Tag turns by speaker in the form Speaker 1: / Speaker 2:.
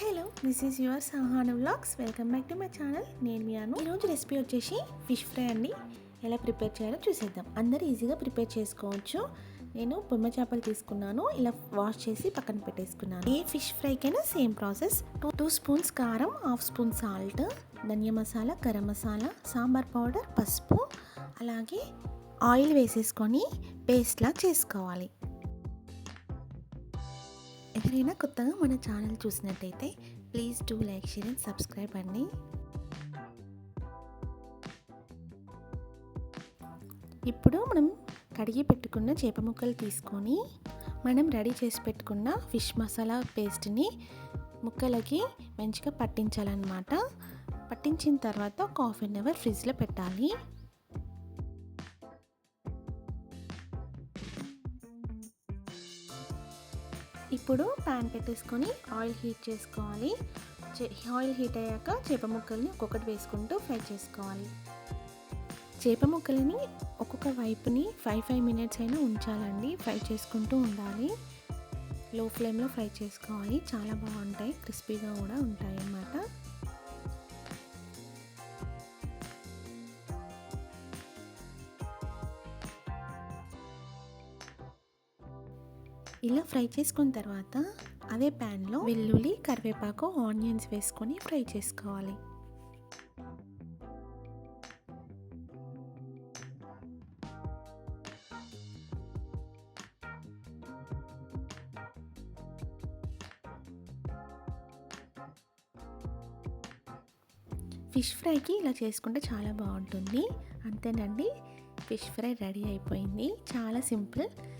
Speaker 1: Hello this is your Sahanu vlogs welcome back to my channel నేను మీ అను. ఈరోజు recipe వచ్చేసి ఫిష్ ఫ్రై అండి. ఎలా ప్రిపేర్ చేయాలో చూసేద్దాం. అందరూ ఈజీగా ప్రిపేర్ చేసుకోవచ్చు. నేను బొమ్మ చేపలు తీసుకున్నాను. ఇలా వాష్ చేసి పక్కన పెట్టేసుకున్నాను. ఏ fish ఫ్రైకైనా same process two two spoons కారం హాఫ్ స్పూన్ సాల్ట్ ధనియా మసాలా గరం మసాలా సాంబార్ పౌడర్ పసుపు అలాగే ఆయిల్ వేసేసుకొని పేస్ట్లా చేసుకోవాలి. ఎవరైనా కొత్తగా మన ఛానల్ చూసినట్టయితే please do like share and subscribe అండి. ఇప్పుడు మనం కడిగి పెట్టుకున్న చేప ముక్కలు తీసుకొని మనం రెడీ చేసి పెట్టుకున్న ఫిష్ మసాలా పేస్ట్ని ముక్కలకి మంచిగా పట్టించాలన్నమాట. పట్టించిన తర్వాత ఒక హాఫ్ అన్ అవర్ ఫ్రిడ్జ్లో పెట్టాలి. ఇప్పుడు ప్యాన్ పెట్టేసుకొని ఆయిల్ హీట్ చేసుకోవాలి. ఆయిల్ హీట్ అయ్యాక చేప ముక్కల్ని ఒక్కొక్కటి వేసుకుంటూ ఫ్రై చేసుకోవాలి. చేప ముక్కలని ఒక్కొక్క వైపుని ఫైవ్ ఫైవ్ మినిట్స్ అయినా ఉంచాలండి. ఫ్రై చేసుకుంటూ ఉండాలి. లో ఫ్లేమ్లో ఫ్రై చేసుకోవాలి. చాలా బాగుంటాయి. క్రిస్పీగా కూడా ఉంటాయి అన్నమాట ఇలా ఫ్రై చేసుకున్న తర్వాత అదే ప్యాన్లో వెల్లుల్లి కరివేపాకు ఆనియన్స్ వేసుకొని ఫ్రై చేసుకోవాలి. ఫిష్ ఫ్రైకి ఇలా చేసుకుంటే చాలా బాగుంటుంది. అంతేనండి. ఫిష్ ఫ్రై రెడీ అయిపోయింది. చాలా simple.